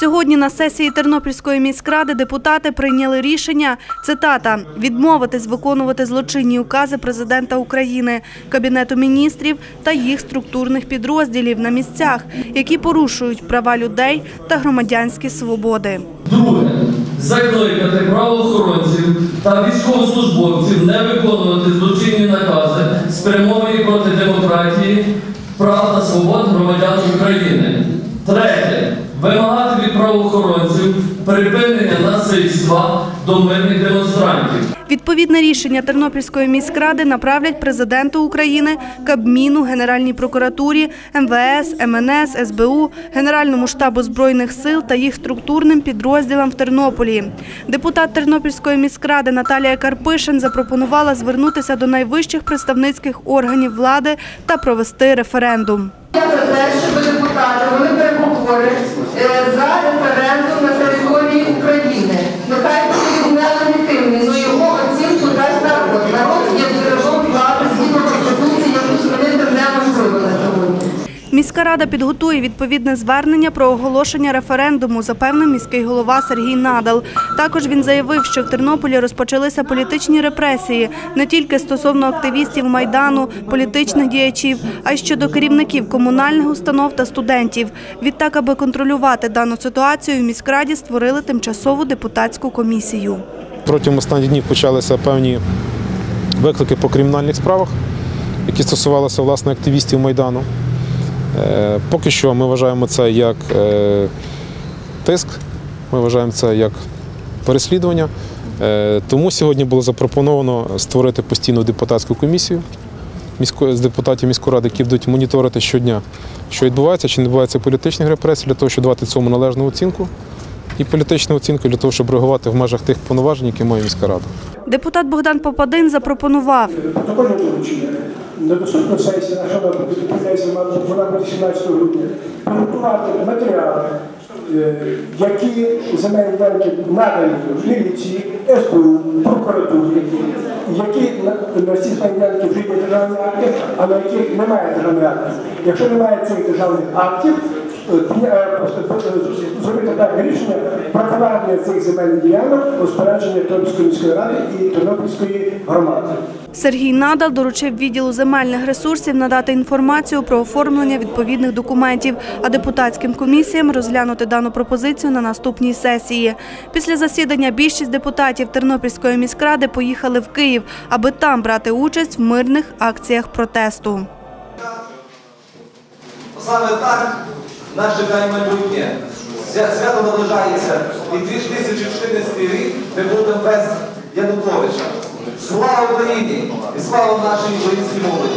Сьогодні на сесії Тернопільської міськради депутати прийняли рішення, цитата, відмовитись виконувати злочинні укази президента України, Кабінету міністрів та їх структурних підрозділів на місцях, які порушують права людей та громадянські свободи. Друге. Закликати правоохоронців та військовослужбовців не виконувати злочинні накази, спрямовані проти демократії, прав та свобод громадян України. Припинення насильства до мирних демонстрантів. Відповідне рішення Тернопільської міськради направлять президенту України, Кабміну, Генеральній прокуратурі, МВС, МНС, СБУ, Генеральному штабу збройних сил та їх структурним підрозділам в Тернополі. Депутат Тернопільської міськради Наталія Карпишин запропонувала звернутися до найвищих представницьких органів влади та провести референдум. Я за те, щоб депутати вони переговорять е, за референдум на території України. Міська рада підготує відповідне звернення про оголошення референдуму, запевнив міський голова Сергій Надал. Також він заявив, що в Тернополі розпочалися політичні репресії не тільки стосовно активістів майдану, політичних діячів, а й щодо керівників комунальних установ та студентів. Відтак, аби контролювати дану ситуацію, в міськраді створили тимчасову депутатську комісію. Протягом останніх днів почалися певні виклики по кримінальних справах, які стосувалися власне активістів Майдану. Е, Поки що ми вважаємо це як е, тиск, ми вважаємо це як переслідування. Е, Тому сьогодні було запропоновано створити постійну депутатську комісію з депутатів міської ради, які будуть моніторити щодня, що відбувається, чи не відбувається політичних репресій, для того, щоб давати цьому належну оцінку і політичну оцінку для того, щоб реагувати в межах тих повноважень, які має міська рада. Депутат Богдан Попадин запропонував. Недоступна сесія, наша сесія вона буде 17 грудня. Підготувати матеріали, е, які земельні ділянки надані міліції, СБУ, прокуратурі, які на- на ці земельні ділянки вже є державні акти, а на яких немає державних актів. Якщо немає цих державних актів, е, е, зробити так рішення про повернення цих земельних ділянок у спорядження Тернопільської міської ради і Тернопільської громади. Сергій Надал доручив відділу земельних ресурсів надати інформацію про оформлення відповідних документів, а депутатським комісіям розглянути дану пропозицію на наступній сесії. Після засідання більшість депутатів Тернопільської міськради поїхали в Київ, аби там брати участь в мирних акціях протесту. Саме так нас чекає майбутнє. Свято наближається. І 2014 рік ми будемо без Януковича. Слава Україні! І слава нашій українській молоді!